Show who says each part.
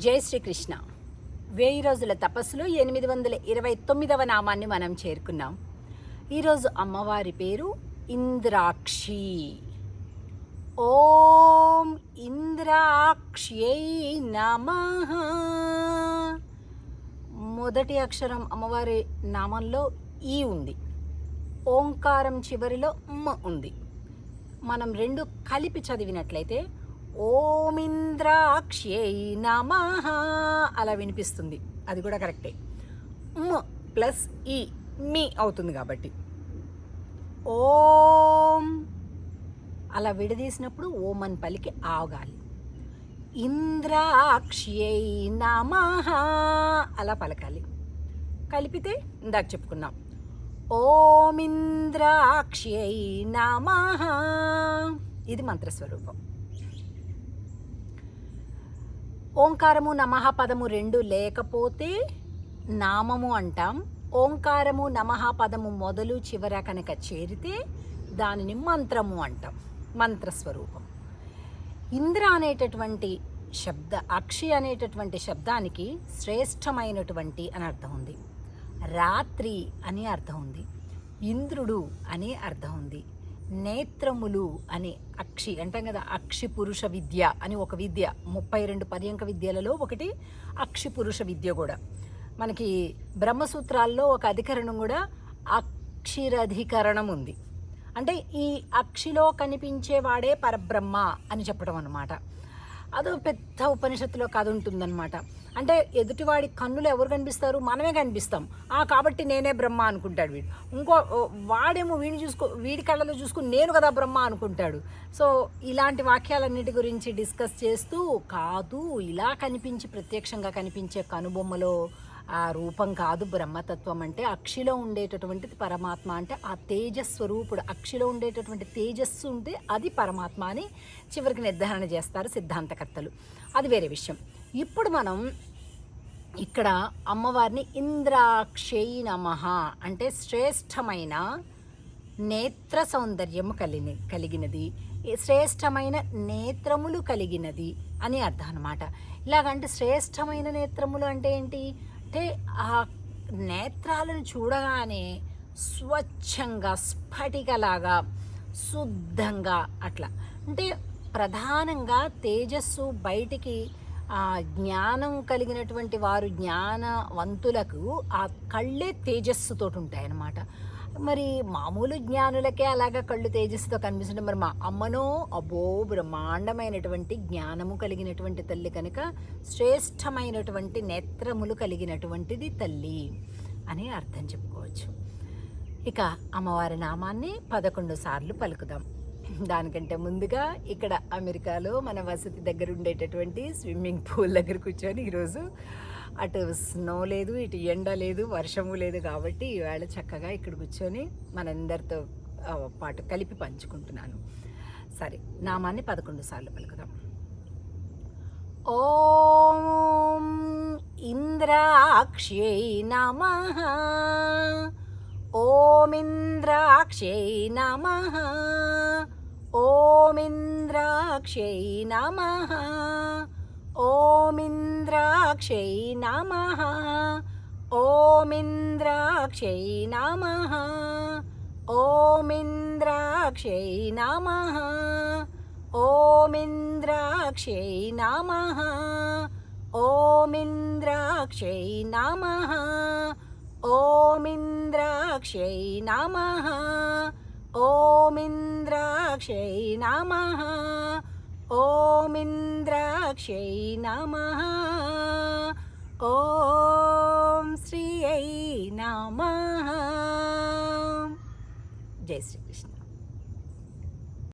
Speaker 1: జై శ్రీకృష్ణ. వెయ్యి రోజుల తపస్సులో ఎనిమిది వందల ఇరవై తొమ్మిదవ నామాన్ని మనం చేరుకున్నాం. ఈరోజు అమ్మవారి పేరు ఇంద్రాక్షి. ఓం ఇంద్రాక్ష్యై నమ. మొదటి అక్షరం అమ్మవారి నామంలో ఈ ఉంది. ఓంకారం చివరిలో మ ఉంది. మనం రెండు కలిపి చదివినట్లయితే ఓమింద్రాక్ష్యై నమ అలా వినిపిస్తుంది. అది కూడా కరెక్టే. మ్ ప్లస్ ఈ మీ అవుతుంది కాబట్టి. ఓం అలా విడదీసినప్పుడు ఓం అని పలికి ఆగాలి ఇంద్రాక్ష్యై నమ అలా పలకాలి. కలిపితే ఇందాక చెప్పుకున్నాం. ఓమింద్రాక్ష్యై నమ ఇది మంత్రస్వరూపం. ఓంకారము నమః పదము రెండు లేకపోతే నామము అంటాం. ఓంకారము నమః పదము మొదలు చివర కనుక చేరితే దానిని మంత్రము అంటాం. మంత్రస్వరూపం. ఇంద్ర అనేటటువంటి శబ్ద అక్షి అనేటటువంటి శబ్దానికి శ్రేష్టమైనటువంటి అని అర్థం ఉంది. రాత్రి అని అర్థం ఉంది. ఇంద్రుడు అని అర్థం ఉంది. నేత్రములు అని అక్షి అంటాం కదా అక్షి పురుష విద్య అని ఒక విద్య ముప్పై రెండు పర్యంక విద్యలలో ఒకటి అక్షి పురుష విద్య కూడా. మనకి బ్రహ్మసూత్రాల్లో ఒక అధికరణం కూడా అక్షిరధికరణం ఉంది. అంటే ఈ అక్షిలో కనిపించేవాడే పరబ్రహ్మ అని చెప్పడం అన్నమాట. అదో పెద్ద ఉపనిషత్తులో కథ ఉంటుందన్నమాట. అంటే ఎదుటివాడి కన్నులు ఎవరు కనిపిస్తారు? మనమే కనిపిస్తాం. ఆ కాబట్టి నేనే బ్రహ్మ అనుకుంటాడు వీడు. ఇంకో వాడేమో వీడిని చూసుకో వీడి కళ్ళలో చూసుకుని నేను కదా బ్రహ్మ అనుకుంటాడు. సో ఇలాంటి వాక్యాలన్నిటి గురించి డిస్కస్ చేస్తూ కాదు ఇలా కనిపించి ప్రత్యక్షంగా కనిపించే కనుబొమ్మలో ఆ రూపం కాదు బ్రహ్మతత్వం అంటే అక్షిలో ఉండేటటువంటిది పరమాత్మ అంటే ఆ తేజస్వరూపుడు. అక్షిలో ఉండేటటువంటి తేజస్సు ఉంటే అది పరమాత్మ అని చివరికి నిర్ధారణ చేస్తారు సిద్ధాంతకర్తలు. అది వేరే విషయం. ఇప్పుడు మనం ఇక్కడ అమ్మవారిని ఇంద్రాక్షై నమః అంటే శ్రేష్టమైన నేత్ర సౌందర్యము కలిగి కలిగినది. శ్రేష్టమైన నేత్రములు కలిగినది అని అర్థం అనమాట ఇలాగంటే శ్రేష్టమైన నేత్రములు అంటే ఏంటి? అంటే ఆ నేత్రాలను చూడగానే స్వచ్ఛంగా స్ఫటికలాగా శుద్ధంగా అట్లా. అంటే ప్రధానంగా తేజస్సు బయటికి ఆ జ్ఞానం కలిగినటువంటి వారు జ్ఞానవంతులకు ఆ కళ్ళే తేజస్సుతో ఉంటాయన్నమాట. మరి మామూలు జ్ఞానులకే అలాగా కళ్ళు తేజస్సుతో కనిపిస్తుంటే మరి మా అమ్మనో అబో బ్రహ్మాండమైనటువంటి జ్ఞానము కలిగినటువంటి తల్లి కనుక శ్రేష్టమైనటువంటి నేత్రములు కలిగినటువంటిది తల్లి అని అర్థం చెప్పుకోవచ్చు. ఇక అమ్మవారి నామాన్ని పదకొండు సార్లు పలుకుదాం. దానికంటే ముందుగా ఇక్కడ అమెరికాలో మన వసతి దగ్గర ఉండేటటువంటి స్విమ్మింగ్ పూల్ దగ్గర కూర్చొని ఈరోజు అటు స్నో లేదు ఇటు ఎండ లేదు వర్షము లేదు కాబట్టి ఈవేళ చక్కగా ఇక్కడ కూర్చొని మనందరితో పాటు కలిపి పంచుకుంటున్నాను. సరే నామాన్ని పదకొండు సార్లు పలుకుదాం. ఓం ఇంద్రాక్ష్యై నమ. ఓమింద్రాక్షై నమ. ओमिन्द्राक्षै नमः। ओमिन्द्राक्षै नमः। ओमिन्द्राक्षै नमः। ओमिन्द्राक्षै नमः। ओमिन्द्राक्षै नमः। ओमिन्द्राक्षै नमः। ओमिन्द्राक्षै नमः। ओमिन्द्र ఓమింద్రాక్షై నమః. ఓమింద్రాక్షై నమ. ఓం శ్రీ నమ. జై శ్రీకృష్ణ.